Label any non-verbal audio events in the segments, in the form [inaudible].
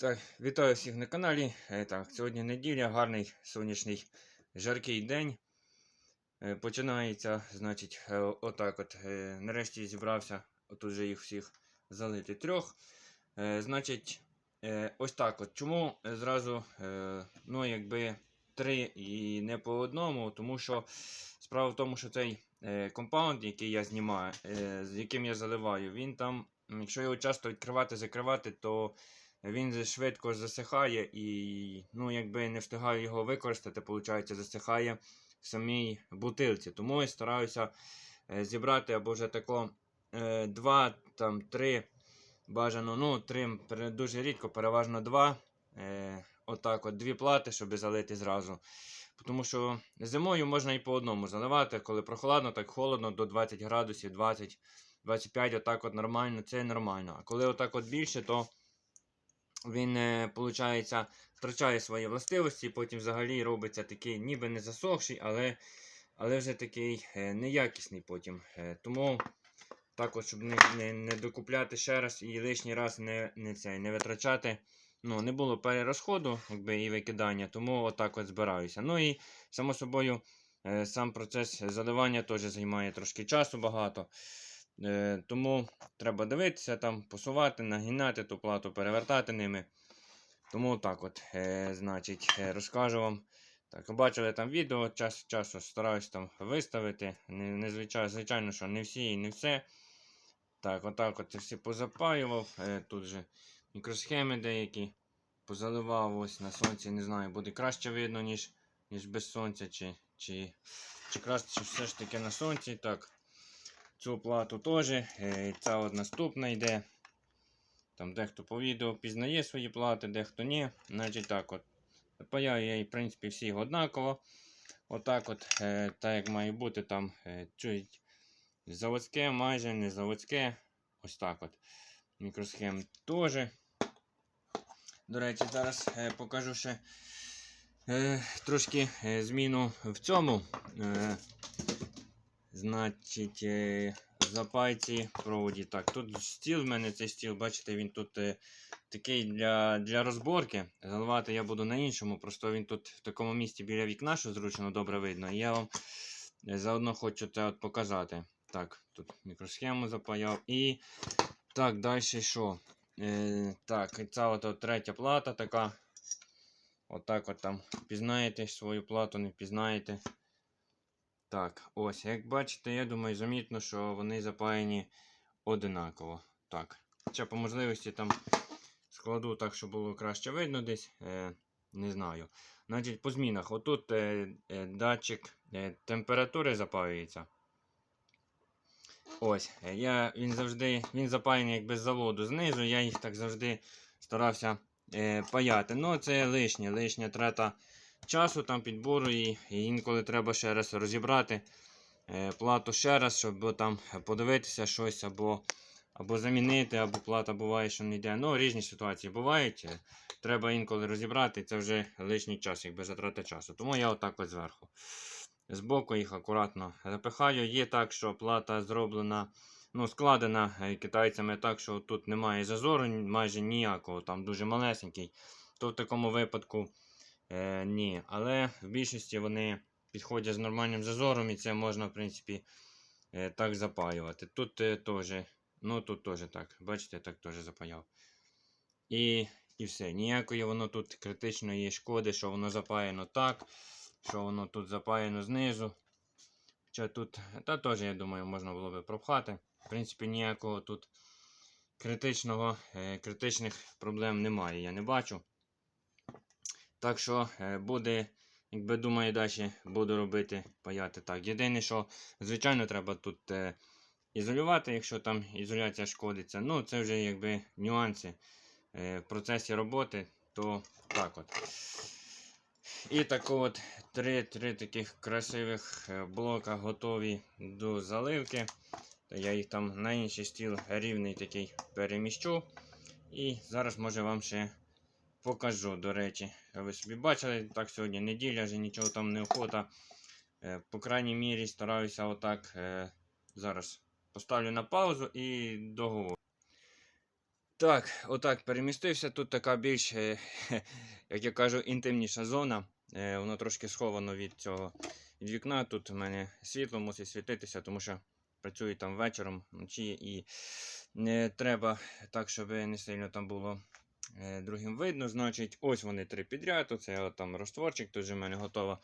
Так, вітаю всіх на каналі. Е, Так, сьогодні неділя, гарний сонячний жаркий день. Е, Починається, значить, е, отак от. Нарешті зібрався, отут же їх всіх залити трьох. Значить, ось так от. Чому зразу, ну, якби три і не по одному, тому що справа в тому, що цей компаунд, який я знімаю, з яким я заливаю, він там, якщо його часто відкривати, закривати, то він швидко засихає і, ну, якби не встигаю його використати, виходить, засихає в самій бутилці. Тому я стараюся е, зібрати або вже тако е, два, там, три, бажано, ну, три дуже рідко, переважно два. Е, отак от, дві плати, щоб залити зразу. Тому що зимою можна і по одному заливати, коли прохладно, так холодно, до 20 градусів, 20, 25, отак от нормально, це нормально. А коли отак от більше, то він, виходить, втрачає свої властивості, потім взагалі робиться такий ніби не засохший, але, але вже такий е, неякісний потім. Е, тому так от, щоб не, не, не докупляти ще раз і лишній раз не, не, цей, не витрачати. Ну, не було перерозходу якби, і викидання, тому отак от збираюся. Ну і само собою, е, сам процес заливання теж займає трошки часу багато. Е, тому треба дивитися, там, посувати, нагинати ту плату, перевертати ними. Тому так от, е, значить, е, розкажу вам. Так, бачили там відео, час часу стараюсь там виставити. Не, звичайно, звичайно, що не всі і не все. Так, отак от всі позапаював. Тут же мікросхеми деякі позаливав ось на сонці. Не знаю, буде краще видно, ніж, ніж без сонця, чи, чи, чи краще все ж таки на сонці. Так, цю плату теж. Е, ця от наступна йде. Там дехто по відео пізнає свої плати, дехто ні. Значить так от. Паяю я, в принципі, всіх однаково. Отак от, е, так як має бути там е, чуть заводське, майже не заводське. Ось так от. Мікросхем теж. До речі, зараз е, покажу ще е, трошки е, зміну в цьому. Е, значить, е, запайці проводі. Так, тут стіл в мене цей стіл, бачите, він тут е, такий для, для розборки. Заливати я буду на іншому, просто він тут в такому місці біля вікна, що зручно добре видно. І я вам заодно хочу це от показати. Так, тут мікросхему запаяв. І так, далі що? Е, так, ця от, от третя плата така. Отак от там пізнаєте свою плату, не пізнаєте. Так, ось, як бачите, я думаю, замітно, що вони запаяні одинаково. Так. Хоча по можливості там складу так, щоб було краще видно десь. Е, не знаю. Значить, по змінах. Отут е, е, датчик е, температури запаюється. Ось, е, я, він завжди він запаяний якби з заводу знизу. Я їх так завжди старався е, паяти. Ну, це лишнє, лишня трата часу там підбору і, інколи треба ще раз розібрати е, плату ще раз, щоб там подивитися щось або, або замінити, або плата буває, що не йде. Ну, різні ситуації бувають. е, Треба інколи розібрати, це вже лишній час, якби затрата часу. Тому я отак ось зверху. Збоку їх акуратно запихаю. Є так, що плата зроблена, ну, складена е, китайцями так, що тут немає зазору майже ніякого, там дуже малесенький. То в такому випадку Е, ні, але в більшості вони підходять з нормальним зазором і це можна, в принципі, е, так запаювати. Тут е, теж, ну тут теж так, бачите, так теж запаяв. І, і все. Ніякої воно тут критичної шкоди, що воно запаяно так, що воно тут запаяно знизу. Хоча тут, та теж, я думаю, можна було би пропхати. В принципі, ніякого тут критичного, е, критичних проблем немає, я не бачу. Так що е, буде, якби думаю, далі буду робити паяти так. Єдине, що, звичайно, треба тут е, ізолювати, якщо там ізоляція шкодиться. Ну, це вже якби нюанси е, в процесі роботи, то так от. І так от три, три таких красивих е, блока готові до заливки. Я їх там на інший стіл рівний такий переміщу. І зараз може вам ще покажу, до речі. Ви собі бачили, так сьогодні неділя, вже нічого там не охота. Е, По крайній мірі стараюся отак. е, Зараз поставлю на паузу і договорю. Так, отак перемістився. Тут така більш, е, [laughs] як я кажу, інтимніша зона. Воно трошки сховано від цього від вікна. Тут у мене світло мусить світитися, тому що працюю там вечором, вночі, і не треба так, щоб не сильно там було другим видно. Значить, ось вони три підряд. Оце там розтворчик, тут же в мене готово.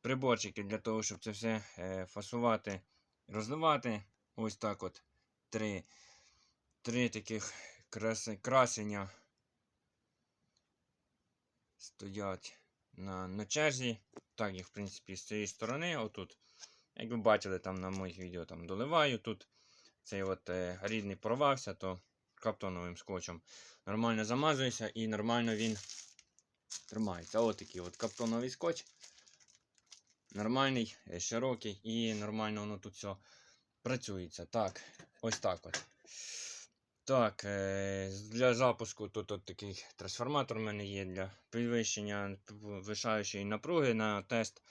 Приборчики для того, щоб це все е, фасувати, розливати. Ось так от три, три таких краси, красення стоять на, на черзі. Так, їх, в принципі, з цієї сторони, отут. Як ви бачили, там на моїх відео там доливаю тут. Цей от е, рідний порвався, то каптоновим скотчем нормально замазується і нормально він тримається. Ось такий от каптоновий скотч. Нормальний, е, широкий і нормально воно тут все працюється. Так, ось так от. Так, е, для запуску тут от такий трансформатор у мене є для підвищення вишаючої напруги на тест.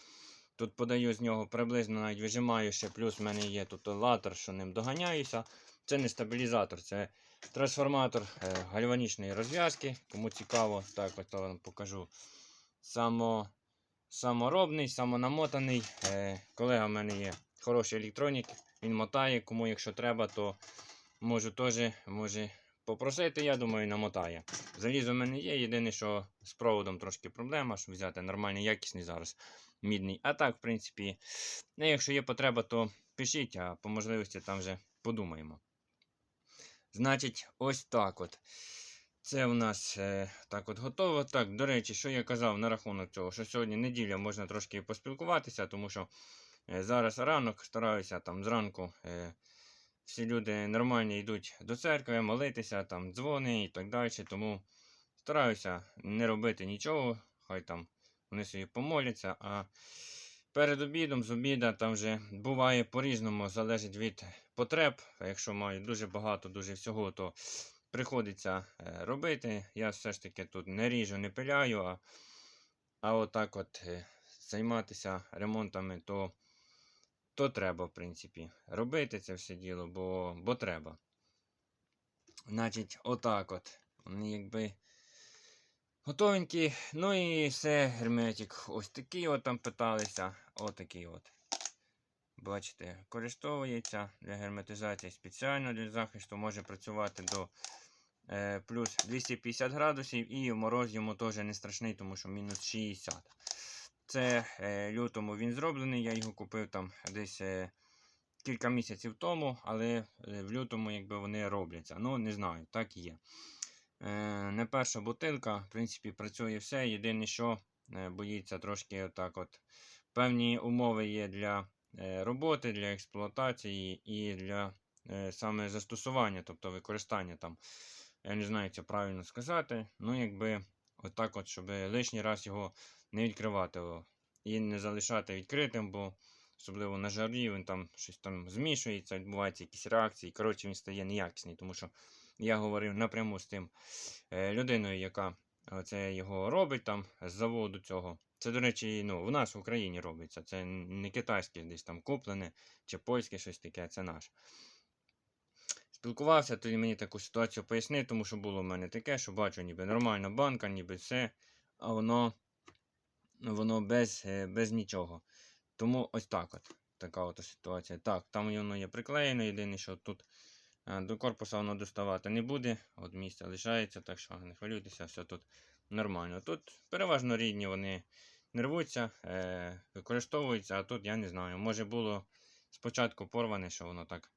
Тут подаю з нього приблизно навіть вижимаю ще, плюс в мене є тут латер, що ним доганяюся. Це не стабілізатор, це трансформатор е, гальванічної розв'язки. Кому цікаво, так от вам покажу. Само, саморобний, самонамотаний. Е, колега в мене є хороший електронік, він мотає, кому якщо треба, то можу теж може попросити, я думаю, намотає. Залізо в мене є. Єдине, що з проводом трошки проблема, щоб взяти нормальний, якісний зараз мідний. А так, в принципі, ну, якщо є потреба, то пишіть, а по можливості там вже подумаємо. Значить, ось так от. Це у нас е, так от готово. Так, до речі, що я казав на рахунок цього, що сьогодні неділя можна трошки поспілкуватися, тому що е, зараз ранок стараюся там зранку. Е, всі люди нормально йдуть до церкви, молитися, там дзвони і так далі. Тому стараюся не робити нічого, хай там вони собі помоляться. А перед обідом, з обіда там вже буває по-різному, залежить від потреб. Якщо маю дуже багато, дуже всього, то приходиться е, робити. Я все ж таки тут не ріжу, не пиляю, а, а отак от е, займатися ремонтами, то то треба, в принципі, робити це все діло, бо, бо треба. Значить, отак от. Якби готовенькі. Ну і все, герметик. Ось такий от там питалися. Отакий от. Бачите, використовується для герметизації спеціально для захисту. Може працювати до е, плюс 250 градусів і мороз йому теж не страшний, тому що мінус 60. Це е, лютому він зроблений. Я його купив там десь е, кілька місяців тому, але е, в лютому якби вони робляться. Ну, не знаю, так і є. Е, не перша бутилка, в принципі, працює все. Єдине, що е, боїться трошки отак от. Певні умови є для е, роботи, для експлуатації і для саме застосування, тобто використання там. Я не знаю, це правильно сказати. Ну, якби отак от, щоб лишній раз його не відкривати і не залишати відкритим, бо особливо на жарі він там щось там змішується, відбуваються якісь реакції. Коротше, він стає неякісний, тому що я говорив напряму з тим е, людиною, яка це його робить там з заводу цього. Це, до речі, ну, в нас в Україні робиться. Це не китайське десь там куплене чи польське щось таке, це наш. Спілкувався, тоді мені таку ситуацію пояснив, тому що було в мене таке, що бачу, ніби нормальна банка, ніби все, а воно воно без, е, без нічого. Тому ось так от. Така от ситуація. Так, там воно є приклеєно, єдине, що тут до корпуса воно доставати не буде. От місце лишається, так що не хвилюйтеся, все тут нормально. Тут переважно рідні вони не рвуться, е, використовуються, а тут я не знаю. Може було спочатку порване, що воно так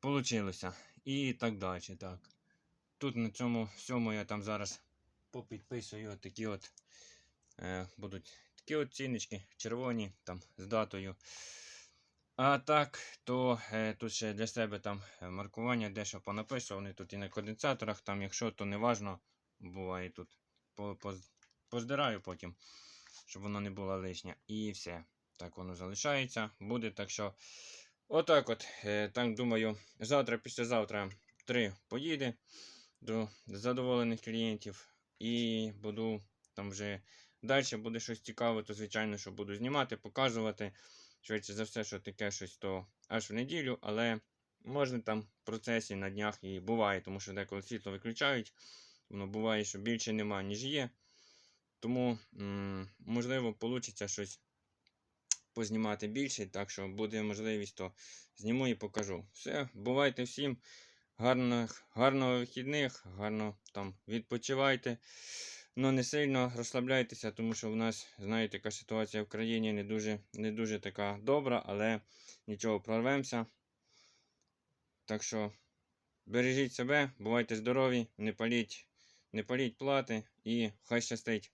получилося. І так далі. Так. Тут на цьому всьому я там зараз попідписую такі от е, будуть такі от ціннички червоні там з датою. А так, то е, тут ще для себе там е, маркування дещо понаписував. Вони тут і на конденсаторах, там, якщо, то не важно, буває тут. По, поз- поздираю потім, щоб воно не було лишнє. І все. Так воно залишається. Буде. Так що, отак от. Е, так думаю, завтра, післязавтра три поїде до задоволених клієнтів. І буду там вже далі буде щось цікаве, то звичайно, що буду знімати, показувати. Швидше за все, що таке щось то аж в неділю, але можна там в процесі на днях і буває, тому що деколи світло виключають, воно буває, що більше нема, ніж є. Тому, можливо, вийде щось познімати більше, так що буде можливість, то зніму і покажу. Все, бувайте всім. Гарних, гарного вихідних, гарно там відпочивайте. Ну не сильно розслабляйтеся, тому що в нас, знаєте, яка ситуація в країні не дуже, не дуже така добра, але нічого прорвемося. Так що бережіть себе, бувайте здорові, не паліть, не паліть плати і хай щастить.